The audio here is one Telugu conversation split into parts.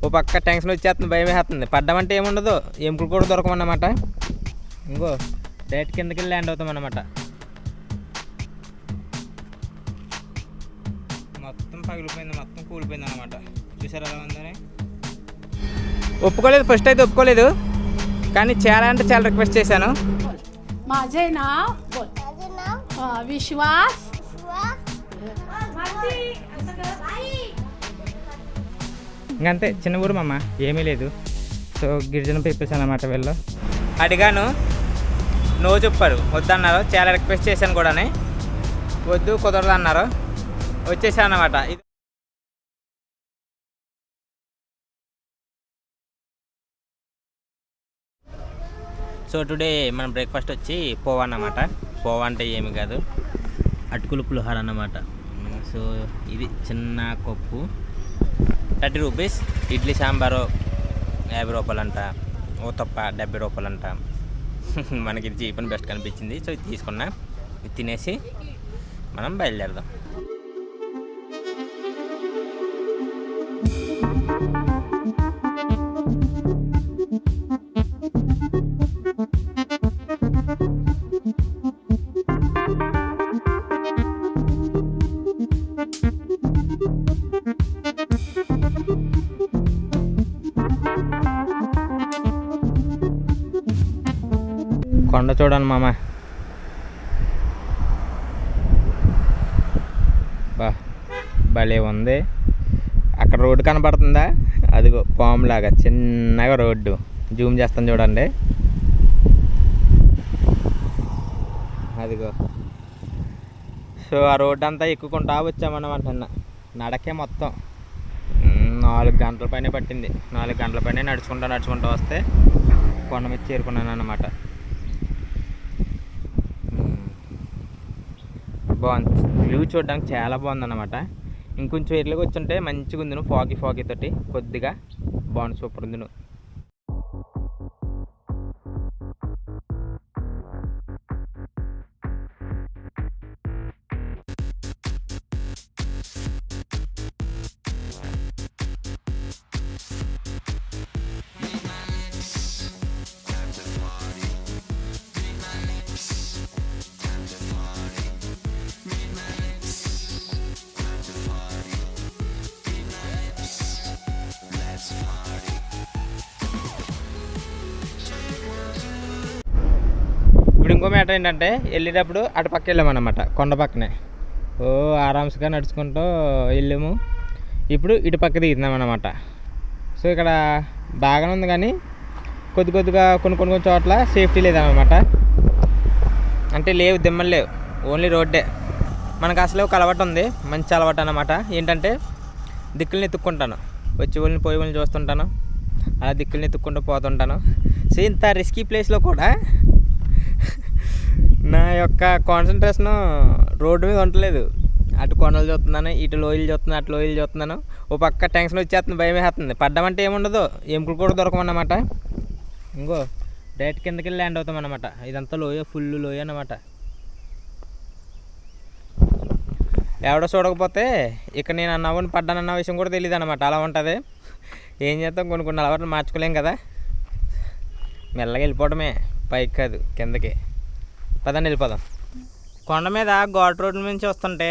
ఓ పక్క టెన్షన్ వచ్చేస్తుంది భయం వేస్తుంది పడ్డామంటే ఏముండదు ఎముకలు కూడా దొరకమన్నమాట ఇంకో డైరెక్ట్ కిందకి వెళ్ళి ల్యాండ్ అవుతాం అన్నమాట మొత్తం పగిలిపోయింది మొత్తం కూలిపోయింది అనమాట చూసారు ఎలా ఉందని ఒప్పుకోలేదు ఫస్ట్ అయితే ఒప్పుకోలేదు కానీ చాలా అంటే చాలా రిక్వెస్ట్ చేశాను माझे नाव बोल अ, विश्वास ఇంకంతే చిన్న ఊరు మామ ఏమీ లేదు. సో గిరిజన పీపుల్స్ అన్నమాట వీళ్ళు. అడిగాను నో చెప్పారు వద్దన్నారు చాలా రిక్వెస్ట్ చేశాను కూడా వద్దు కుదరదు అన్నారు. వచ్చేసాను అనమాట సో టుడే మనం బ్రేక్ఫాస్ట్ వచ్చి పోవా అన్నమాట పోవా అంటే ఏమి కాదు. అటుకులు పులిహోర అన్నమాట. సో ఇది చిన్న cup. Thirty rupees. Idli sambar యాభై రూపాయలు అంట ఓ తప్ప డెబ్బై రూపాయలు అంట మనకి ఇది చీప్ అని బెస్ట్ కనిపించింది సో ఇది తీసుకున్నా. ఇది తినేసి మనం బయలుదేరదాం. చూడండి మామ. బా భలే ఉంది. అక్కడ రోడ్డు కనపడుతుందా అదిగో పాములాగా చిన్నగా రోడ్డు. జూమ్ చేస్తాను చూడండి. అదిగో. సో ఆ రోడ్డు అంతా ఎక్కుకుంటా వచ్చామన్నమాట నిన్న. నడకే మొత్తం. నాలుగు గంటల పైన పట్టింది. నాలుగు గంటల పైన నడుచుకుంటా నడుచుకుంటూ వస్తే కొండ మీద చేరుకున్నాను అన్నమాట బాగుంది. వ్యూ చూడడానికి చాలా బాగుంది అనమాట ఇంకొంచెం ఎర్లీగా వచ్చుంటే మంచిగా ఉంది ఫాగి ఫాగి తోటి కొద్దిగా బాగుంది సూపర్ ఉంది ఇంకో మ్యాటర్ ఏంటంటే వెళ్ళేటప్పుడు అటు పక్క వెళ్ళామన్నమాట కొండ పక్కనే. ఓ ఆరామ్స్గా నడుచుకుంటూ వెళ్ళాము. ఇప్పుడు ఇటు పక్క దిగుతున్నామన్నమాట. సో ఇక్కడ బాగానే ఉంది కానీ కొద్ది కొద్దిగా కొన్ని కొన్ని కొన్ని చోట్ల సేఫ్టీ లేదన్నమాట. అంటే లేవు దిమ్మలు లేవు. ఓన్లీ రోడ్డే. మనకు అసలు ఒక అలవాటు ఉంది మంచి అలవాటు అనమాట ఏంటంటే దిక్కుల్ని ఎత్తుక్కుంటాను. వచ్చి వాళ్ళని పోయి వాళ్ళని చూస్తుంటాను. అలా దిక్కుల్ని ఎత్తుక్కుంటూ పోతుంటాను. సో ఇంత రిస్కీ ప్లేస్లో కూడా నా యొక్క కాన్సన్ట్రేషన్ రోడ్డు మీద ఉండలేదు అటు కొండలు చూస్తున్నాను ఇటు లోయలు చూస్తున్నాను అటు లోయలు చూస్తున్నాను. ఓ పక్క టెన్షన్ వచ్చేస్తుంది భయం వేస్తుంది. పడ్డామంటే ఏముండదు ఎముకలు కూడా దొరకమన్నమాట ఇంకో డైరెక్ట్ కిందకి వెళ్ళి ల్యాండ్ అవుతాం అనమాట ఇదంతా లోయ ఫుల్ లోయ అన్నమాట. ఎవడో చూడకపోతే ఇక్కడ నేను అన్నవని పడ్డానన్న విషయం కూడా తెలియదు అనమాట అలా ఉంటుంది. ఏం చేస్తాం కొన్ని కొన్ని అలవాట్లు మార్చుకోలేం కదా. మెల్లగా వెళ్ళిపోవడమే పైకి కాదు కిందకి. పదండి వెళ్ళిపోదాం కొండ మీద ఘాట్ రోడ్ల నుంచి వస్తుంటే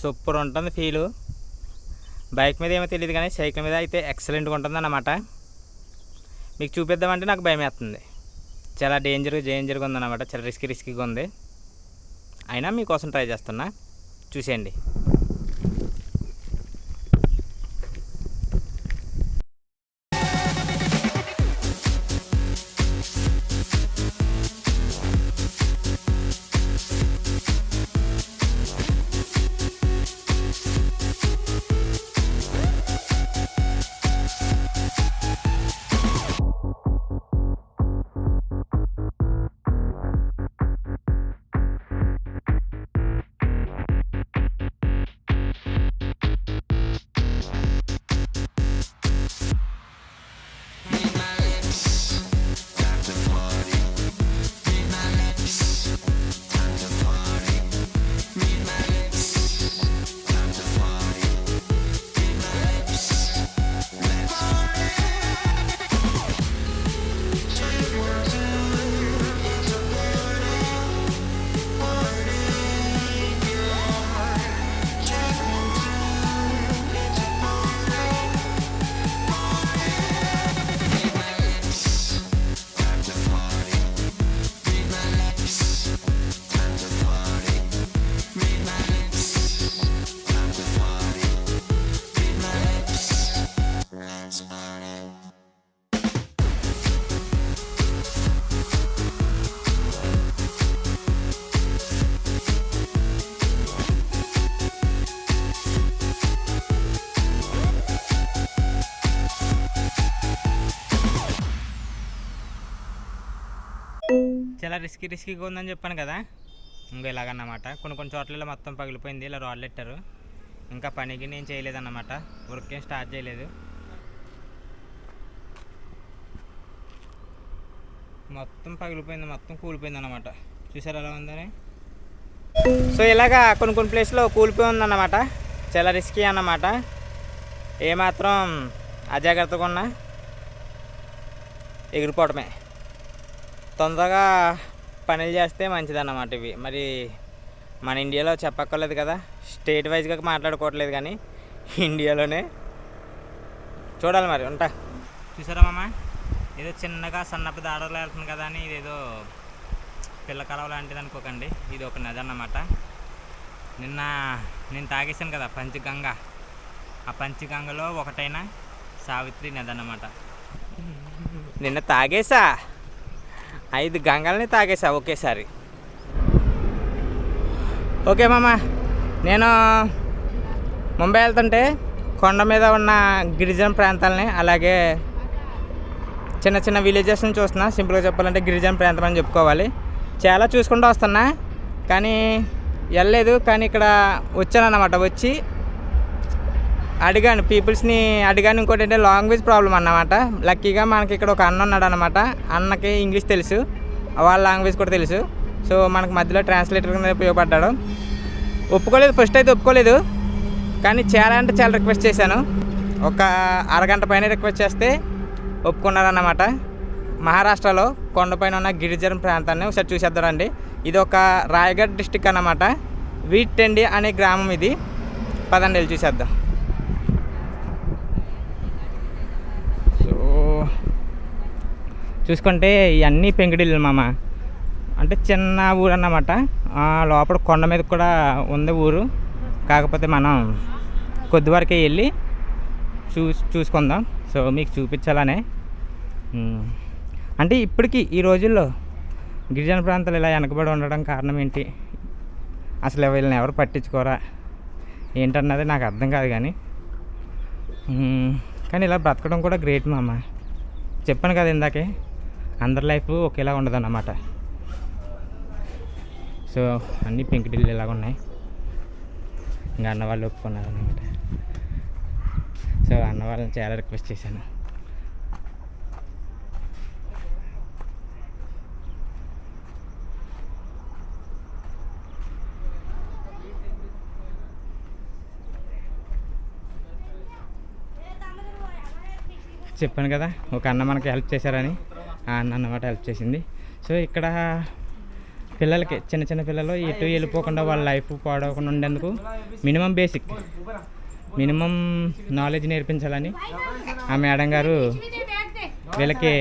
సూపర్ ఉంటుంది ఫీలు. బైక్ మీద ఏమో తెలియదు కానీ సైకిల్ మీద అయితే ఎక్సలెంట్గా ఉంటుంది అన్నమాట. మీకు చూపిద్దామంటే నాకు భయం వేస్తుంది. చాలా డేంజర్గా డేంజర్గా ఉందన్నమాట. చాలా రిస్క్ రిస్క్గా ఉంది. అయినా మీకోసం ట్రై చేస్తున్నా. చూసేయండి. చాలా రిస్కీ రిస్కీగా ఉందని చెప్పాను కదా. ఇంకా ఇలాగన్నమాట. కొన్ని కొన్ని చోట్ల ఇలా మొత్తం పగిలిపోయింది. ఇలా రాళ్ళు పెట్టారు ఇంకా పనికి నేను చేయలేదన్నమాట. వర్క్ ఏం స్టార్ట్ చేయలేదు. మొత్తం పగిలిపోయింది. మొత్తం కూలిపోయింది అన్నమాట చూసారు ఎలా ఉందని? సో ఇలాగా కొన్ని కొన్ని ప్లేస్లో కూలిపోయి ఉందన్నమాట. చాలా రిస్కీ అన్నమాట. ఏమాత్రం అజాగ్రత్తగా ఉన్నా ఎగిరిపోవడమే తొందరగా పనులు చేస్తే మంచిదన్నమాట ఇవి. మరి మన ఇండియాలో చెప్పక్కర్లేదు కదా. స్టేట్ వైజ్గా మాట్లాడుకోవట్లేదు కానీ ఇండియాలోనే చూడాలి మరి ఉంటా. చూసారా మామ? ఏదో చిన్నగా సన్నపు దాడలో వెళ్తుంది కదా అని ఇదేదో పిల్ల కలవ లాంటిది అనుకోకండి. ఇది ఒక నది అన్నమాట. నిన్న నేను తాగేశాను కదా పంచగంగ. ఆ పంచగంగలో ఒకటైన సావిత్రి నది అన్నమాట. నిన్న తాగేసా? ఐదు గంగల్ని తాగేసా ఒకేసారి. ఓకే మామ నేను ముంబై వెళ్తుంటే కొండ మీద ఉన్న గిరిజన ప్రాంతాలని అలాగే చిన్న చిన్న విలేజెస్ని చూస్తున్నా. సింపుల్గా చెప్పాలంటే గిరిజన ప్రాంతం అని చెప్పుకోవాలి. చాలా చూసుకుంటూ వస్తున్నా కానీ వెళ్ళలేదు. కానీ ఇక్కడ వచ్చానన్నమాట. వచ్చి అడిగాను. పీపుల్స్ని అడిగాను. ఇంకోటి అంటే లాంగ్వేజ్ ప్రాబ్లం అన్నమాట. లక్కీగా మనకి ఇక్కడ ఒక అన్న ఉన్నాడు అనమాట అన్నకి ఇంగ్లీష్ తెలుసు. వాళ్ళ లాంగ్వేజ్ కూడా తెలుసు. సో మనకు మధ్యలో ట్రాన్స్లేటర్ కింద ఉపయోగపడ్డాడు. ఒప్పుకోలేదు. ఫస్ట్ అయితే ఒప్పుకోలేదు. కానీ చాలా అంటే చాలా రిక్వెస్ట్ చేశాను. ఒక అరగంట పైన రిక్వెస్ట్ చేస్తే ఒప్పుకున్నారన్నమాట. మహారాష్ట్రలో కొండపైన ఉన్న గిరిజన ప్రాంతాన్ని ఒకసారి చూసేద్దామండి. ఇది ఒక రాయగఢ్ డిస్టిక్ అన్నమాట. వీటెండి అనే గ్రామం ఇది. పదండి వెళ్ళి చూసేద్దాం సో చూసుకుంటే ఇవన్నీ పెంకుటిల్లు మామ. అంటే చిన్న ఊరు అన్నమాట. లోపల కొండ మీద కూడా ఉంది ఊరు. కాకపోతే మనం కొద్ది వరకే వెళ్ళి చూ చూసుకుందాం. సో మీకు చూపించాలనే. అంటే ఇప్పటికీ ఈ రోజుల్లో గిరిజన ప్రాంతాలు ఇలా వెనకబడి ఉండడం కారణం ఏంటి? అసలు వీళ్ళని ఎవరు పట్టించుకోరా? ఏంటన్నది నాకు అర్థం కాదు కానీ. కానీ ఇలా బ్రతకడం కూడా గ్రేట్ మామ. చెప్పాను కదా ఇందాకే. అందరి లైఫ్ ఒకేలా ఉండదు అన్నమాట సో అన్ని పెంకుటిల్లు ఇలాగ ఉన్నాయి. ఇంకా అన్న వాళ్ళు ఒప్పుకున్నారు అనమాట సో అన్న వాళ్ళని చాలా రిక్వెస్ట్ చేశాను. చెప్పాను కదా ఒక అన్న మనకి హెల్ప్ చేశారని. అన్నమాట హెల్ప్ చేసింది. సో ఇక్కడ పిల్లలకి చిన్న చిన్న పిల్లలు ఎటు వెళ్ళిపోకుండా వాళ్ళ లైఫ్ పాడవకుండా ఉండేందుకు మినిమం బేసిక్ మినిమం నాలెడ్జ్ నేర్పించాలని ఆ మేడం గారు వీళ్ళకి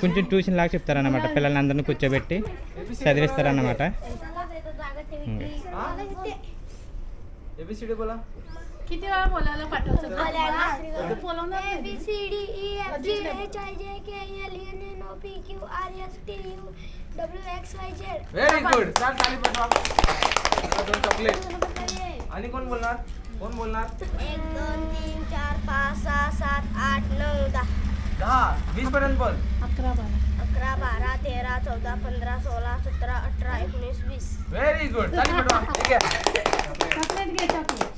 కొంచెం ట్యూషన్ లాగా చెప్తారన్నమాట. పిల్లల్ని అందరిని కూర్చోబెట్టి చదివిస్తారన్నమాట. किती वेळा बोलायला पाठवायचं? बोलवणार E व्हेरी गुड चाल पाठवा आता दोन चॉकलेट आणि कोण बोलणार? कोण बोलणार? एक दोन तीन चार पाच सहा सात आठ नऊ दहा. दहा. वीस पर्यंत बोल. अकरा बारा. अकरा बारा तेरा चौदा पंधरा सोळा सतरा अठरा एकोणीस वीस. व्हेरी गुड पाठवा ठीक आहे. चॉकलेट घे चॉकलेट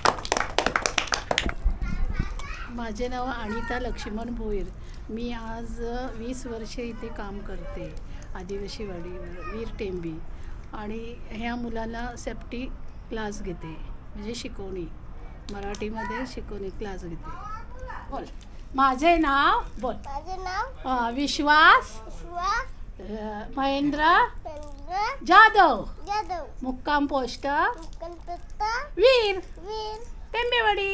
माझे नाव अनिता लक्ष्मण भोईर. मी आज वीस वर्षे इथे काम करते आदिवासी वाडीवर वीर टेंबी. आणि ह्या मुलांना सेफ्टी क्लास घेते म्हणजे शिकवणी. मराठीमध्ये शिकवणी क्लास घेते. बोल. माझे नाव बोल. माझे नाव? विश्वास. महेंद्र. जाधव. जाधव. मुक्काम पोस्ट. वीर. वीर. टेंबेवाडी.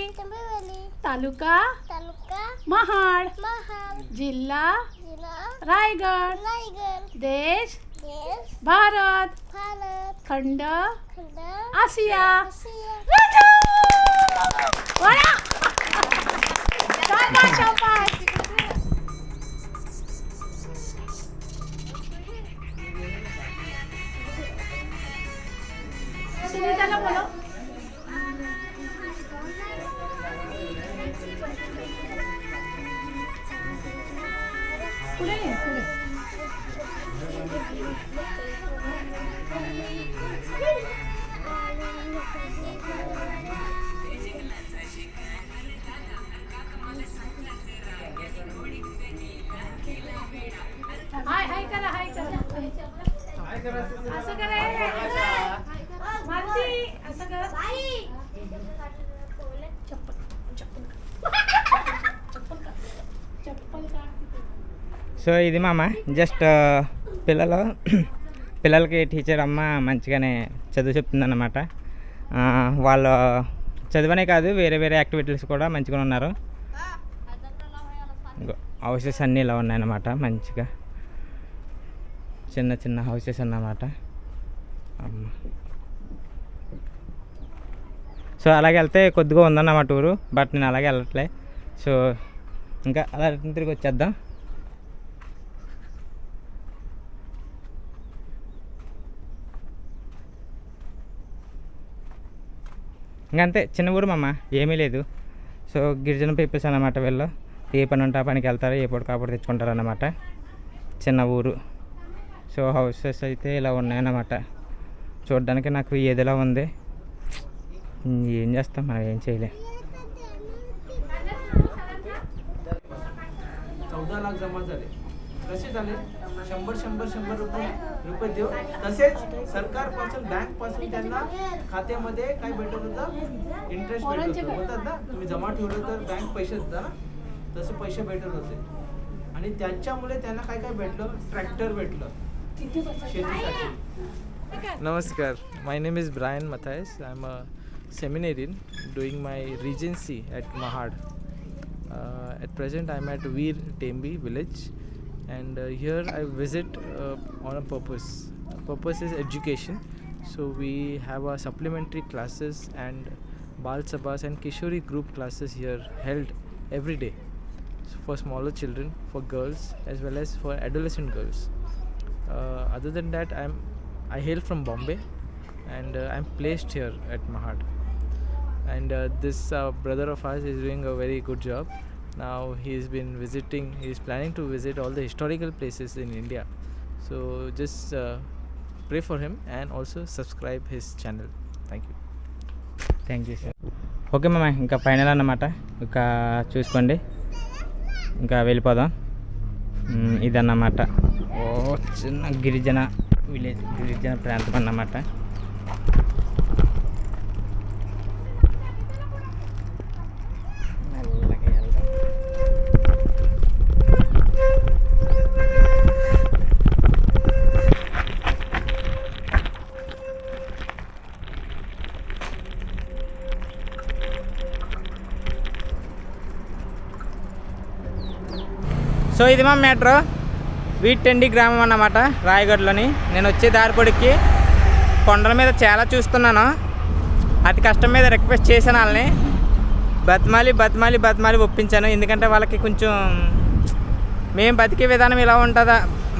तालुका? तालुका? महाड. महाड. जिल्हा? जिल्हा? रायगड. रायगड. देश? देश? भारत. भारत. खंड? खंड. चला, शाबास. सुनीताला बोलव. हाय हाय करा हाय करा असं करा मानसी असं करा चप्पल चप्पल चप्पल का चप्पल का సో ఇది మామ జస్ట్ పిల్లలు పిల్లలకి టీచర్ అమ్మ మంచిగానే చదువు చెప్తుందన్నమాట ఆ, వాళ్ళు చదివనే కాదు వేరే వేరే యాక్టివిటీస్ కూడా మంచిగా ఉన్నారు. హౌసెస్ అన్నీ ఇలా ఉన్నాయన్నమాట మంచిగా. చిన్న చిన్న హౌసెస్ అన్నమాట. అమ్మ. సో అలాగే వెళ్తే కొద్దిగా ఉందన్నమాట ఊరు బట్ నేను అలాగే వెళ్ళట్లే. సో ఇంకా అలా తిరిగి వచ్చేద్దాం. ఇంకంతే చిన్న ఊరు మమ్మ ఏమీ లేదు. సో గిరిజన పీపుల్స్ అనమాట వీళ్ళు. ఏ పని ఉంటే ఆ పనికి వెళ్తారు ఏ పొడి కాపడి తెచ్చుకుంటారు అనమాట చిన్న ఊరు. సో హౌసెస్ అయితే ఇలా ఉన్నాయన్నమాట. చూడడానికి నాకు ఏదిలా ఉంది. ఏం చేస్తాం మనం ఏం చేయలే. చౌదా कसे झाले? शंभर शंभर शंभर रुपये रुपये देऊ तसेच सरकारपासून बँकपासून त्यांना खात्यामध्ये काय भेटत होतं? इंटरेस्ट भेटत होतं. बोलतात ना तुम्ही जमा ठेवलं तर बँक पैसे देता. ना तसे पैसे भेटत होते. आणि त्याच्यामुळे त्यांना काय काय भेटलं? ट्रॅक्टर भेटलं. शेतीसाठी. Namaskar. My name is Brian Matthias. I'm a seminarian doing my regency at Mahad. Uh, at present, I'm at Veer Tembi village, and uh, here I visit uh, on a purpose. Purpose is education. So we have our supplementary classes and Bal Sabhas and Kishori group classes here held every day for smaller children, for girls, as well as for adolescent girls. Uh, other than that, I'm I hail from Bombay, and uh, I'm placed here at Mahad. And uh, this uh, brother of ours is doing a very good job. Now he's been visiting. He's planning to visit all the historical places in India. So just uh, pray for him and also subscribe his channel. Thank you. Thank you sir okay మామ ఇంకా ఫైనల్ అన్నమాట ఇంకా చూసుకోండి ఇంకా వెళ్ళిపోదాం ఇదన్నమాట ఓ చిన్న గిరిజన విలేజ్ గిరిజన ప్రాంతం అన్నమాట సో ఇది మా మెట్రో వీటెండి గ్రామం అన్నమాట రాయగఢలోని. నేను వచ్చే దారిపొడికి కొండల మీద చాలా చూస్తున్నాను. అతి కష్టం మీద రిక్వెస్ట్ చేశాను వాళ్ళని. బతిమాలి బతిమాలి బతిమాలి ఒప్పించాను. ఎందుకంటే వాళ్ళకి కొంచెం మేము బతికే విధానం ఇలా ఉంటుందా?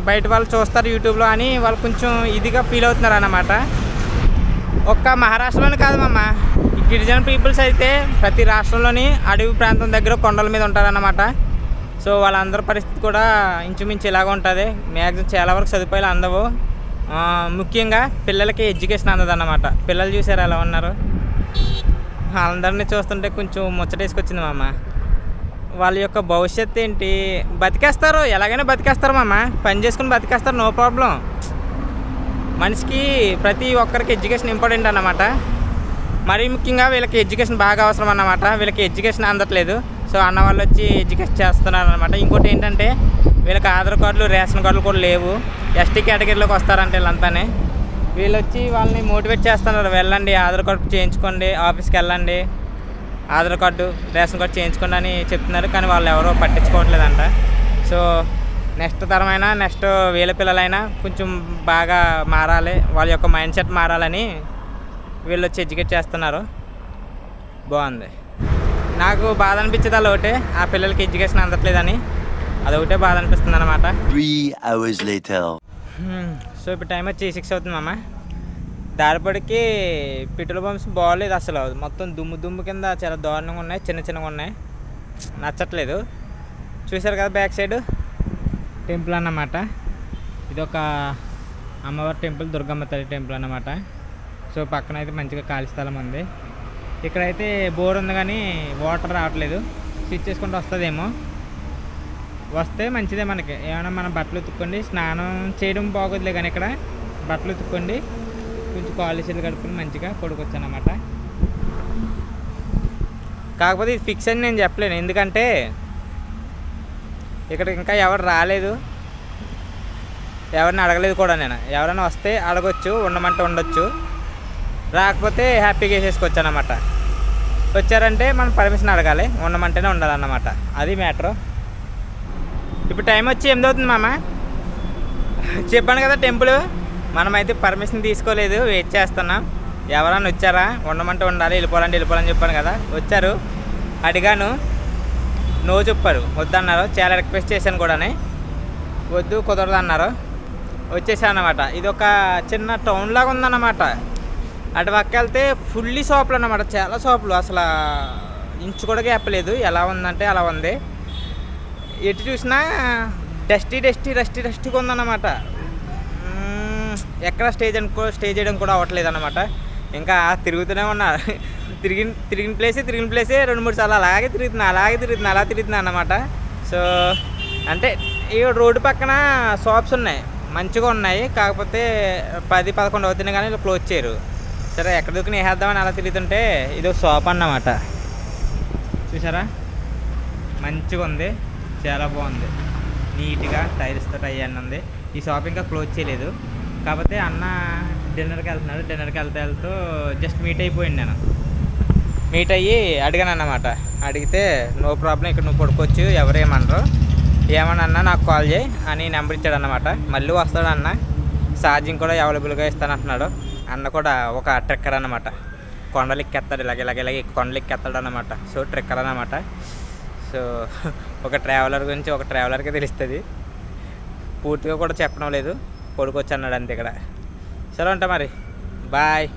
బయట వాళ్ళు చూస్తారు యూట్యూబ్లో అని వాళ్ళు కొంచెం ఇదిగా ఫీల్ అవుతున్నారు అన్నమాట. ఒక్క మహారాష్ట్రలోనే కాదు మామ. గిరిజన పీపుల్స్ అయితే ప్రతి రాష్ట్రంలోని అడవి ప్రాంతం దగ్గర కొండల మీద ఉంటారన్నమాట. సో వాళ్ళందరి పరిస్థితి కూడా ఇంచుమించు ఇలాగ ఉంటుంది. మ్యాక్సిమం చాలా వరకు సదుపాయాలు అందవు. ముఖ్యంగా పిల్లలకి ఎడ్యుకేషన్ అందదన్నమాట. పిల్లలు చూసారు ఎలా ఉన్నారు? వాళ్ళందరినీ చూస్తుంటే కొంచెం ముచ్చటేసుకొచ్చింది మామ. వాళ్ళ యొక్క భవిష్యత్తు ఏంటి? బతికేస్తారు. ఎలాగైనా బతికేస్తారు మామ. పని చేసుకుని బతికేస్తారు. No problem. మనిషికి ప్రతి ఒక్కరికి ఎడ్యుకేషన్ ఇంపార్టెంట్ అన్నమాట. మరీ ముఖ్యంగా వీళ్ళకి ఎడ్యుకేషన్ బాగా అవసరం అన్నమాట. వీళ్ళకి ఎడ్యుకేషన్ అందట్లేదు. సో అన్న వాళ్ళు వచ్చి ఎడ్యుకేట్ చేస్తున్నారు అనమాట ఇంకోటి ఏంటంటే వీళ్ళకి ఆధార్ కార్డులు రేషన్ కార్డులు కూడా లేవు. ఎస్టీ కేటగిరీలోకి వస్తారంటే వీళ్ళంతానే. వీళ్ళు వచ్చి వాళ్ళని మోటివేట్ చేస్తున్నారు. వెళ్ళండి ఆధార్ కార్డు చేయించుకోండి ఆఫీస్కి వెళ్ళండి. ఆధార్ కార్డు రేషన్ కార్డు చేయించుకోండి అని చెప్తున్నారు. కానీ వాళ్ళు ఎవరో పట్టించుకోవట్లేదంట. సో నెక్స్ట్ తరమైనా నెక్స్ట్ వీళ్ళ పిల్లలైనా కొంచెం బాగా మారాలి. వాళ్ళ యొక్క మైండ్ సెట్ మారాలని వీళ్ళు వచ్చి ఎడ్యుకేట్ చేస్తున్నారు. బాగుంది. నాకు బాధ అనిపించేది అలా ఒకటే ఆ పిల్లలకి ఎడ్యుకేషన్ అందట్లేదని. అదొకటే బాధ అనిపిస్తుంది అనమాట. సో ఇప్పుడు టైం వచ్చి సిక్స్ అవుతుంది మామ. దారిపడికి పెట్రోల్ పంప్స్ బాగోలేదు అసలు. మొత్తం దుమ్ము దుమ్ము కింద చాలా దారుణంగా ఉన్నాయి చిన్న చిన్నగా ఉన్నాయి. నచ్చట్లేదు. చూశారు కదా బ్యాక్ సైడ్? టెంపుల్ అన్నమాట. ఇది ఒక అమ్మవారి టెంపుల్ దుర్గమ్మ తల్లి టెంపుల్ అన్నమాట. సో పక్కన అయితే మంచిగా ఖాళీ స్థలం ఉంది. ఇక్కడైతే బోర్ ఉంది కానీ వాటర్ రావట్లేదు. స్విచ్ చేసుకుంటూ వస్తుందేమో. వస్తే మంచిదే మనకి. ఏమైనా మనం బట్టలు ఉతుక్కోండి. స్నానం చేయడం బాగోదులే కానీ ఇక్కడ బట్టలు ఉతుక్కోండి. కొంచెం కాలేజీలు కడుక్కుని మంచిగా పడుకోవచ్చు కాకపోతే ఇది ఫిక్స్ అని నేను చెప్పలేను. ఎందుకంటే ఇక్కడ ఇంకా ఎవరు రాలేదు. ఎవరిని అడగలేదు కూడా నేను. ఎవరైనా వస్తే అడగొచ్చు ఉండమంటే ఉండొచ్చు. రాకపోతే హ్యాపీగా వేసేసుకోవచ్చు అనమాట వచ్చారంటే మనం పర్మిషన్ అడగాలి. ఉండమంటేనే ఉండాలన్నమాట అది మ్యాటరు. ఇప్పుడు టైం వచ్చి ఎనిమిది అవుతుంది మామ? చెప్పాను కదా టెంపుల్. మనమైతే పర్మిషన్ తీసుకోలేదు. వెయిట్ చేస్తున్నాం. ఎవరైనా వచ్చారా? ఉండమంటే ఉండాలి. వెళ్ళిపోవాలంటే వెళ్ళిపోవాలని చెప్పాను కదా. వచ్చారు. అడిగాను. నో చెప్పారు. వద్దన్నారు. చాలా రిక్వెస్ట్ చేశాను కూడానే. వద్దు కుదరదు అన్నారు. వచ్చేసాను ఇది ఒక చిన్న టౌన్ లాగా ఉందన్నమాట. అటు పక్క వెళ్తే ఫుల్లీ షాపులు అన్నమాట. చాలా షాపులు. అసలు ఇంచు కూడా చెప్పలేదు ఎలా ఉందంటే అలా ఉంది. ఎటు చూసినా డస్టీ డస్టీ డస్టీ డస్టీగా ఉందన్నమాట. ఎక్కడ స్టేజ్ అనుకో స్టే చేయడం కూడా అవ్వట్లేదు అనమాట ఇంకా తిరుగుతూనే ఉన్నా. తిరిగిన తిరిగిన ప్లేసే తిరిగిన ప్లేసే రెండు మూడు సార్లు అలాగే తిరుగుతున్నా అలాగే తిరుగుతున్నా అలా తిరుగుతున్నా అన్నమాట. సో అంటే ఈ రోడ్డు పక్కన షాప్స్ ఉన్నాయి. మంచిగా ఉన్నాయి. కాకపోతే పది పదకొండు అవుతున్నాయి కానీ వీళ్ళు క్లోజ్ చేయరు. సరే ఎక్కడ దొరికిన వేసేద్దామని అలా తిరుగుతుంటే ఇది ఒక షాప్ అన్నమాట. చూసారా? మంచిగా ఉంది చాలా బాగుంది. నీట్గా టైల్స్తో టై అన్న ఉంది. ఈ షాప్ ఇంకా క్లోజ్ చేయలేదు. కాకపోతే అన్న డిన్నర్కి వెళ్తున్నాడు. డిన్నర్కి వెళ్తే వెళ్తూ జస్ట్ మీట్ అయిపోయింది నేను. మీట్ అయ్యి అడిగాను అన్నమాట. అడిగితే నో ప్రాబ్లం ఇక్కడ నువ్వు పడుకోవచ్చు ఎవరేమనరు ఏమన్నా అన్నా నాకు కాల్ చేయి అని నెంబర్ ఇచ్చాడు అన్నమాట మళ్ళీ వస్తాడు అన్న ఛార్జింగ్ కూడా అవైలబుల్గా ఇస్తానంటున్నాడు. అన్న కూడా ఒక ట్రెక్కర్ అనమాట కొండలు ఎక్కేస్తాడు ఇలాగ ఇలాగ ఇలాగ కొండలు ఎక్కేస్తాడు సో ట్రెక్కర్ అనమాట సో ఒక ట్రావెలర్ గురించి ఒక ట్రావెలర్కి తెలుస్తుంది. పూర్తిగా కూడా చెప్పడం లేదు. పడుకోవచ్చు అన్నాడు అంతే ఇక్కడ. సరే ఉంటా మరి. బాయ్.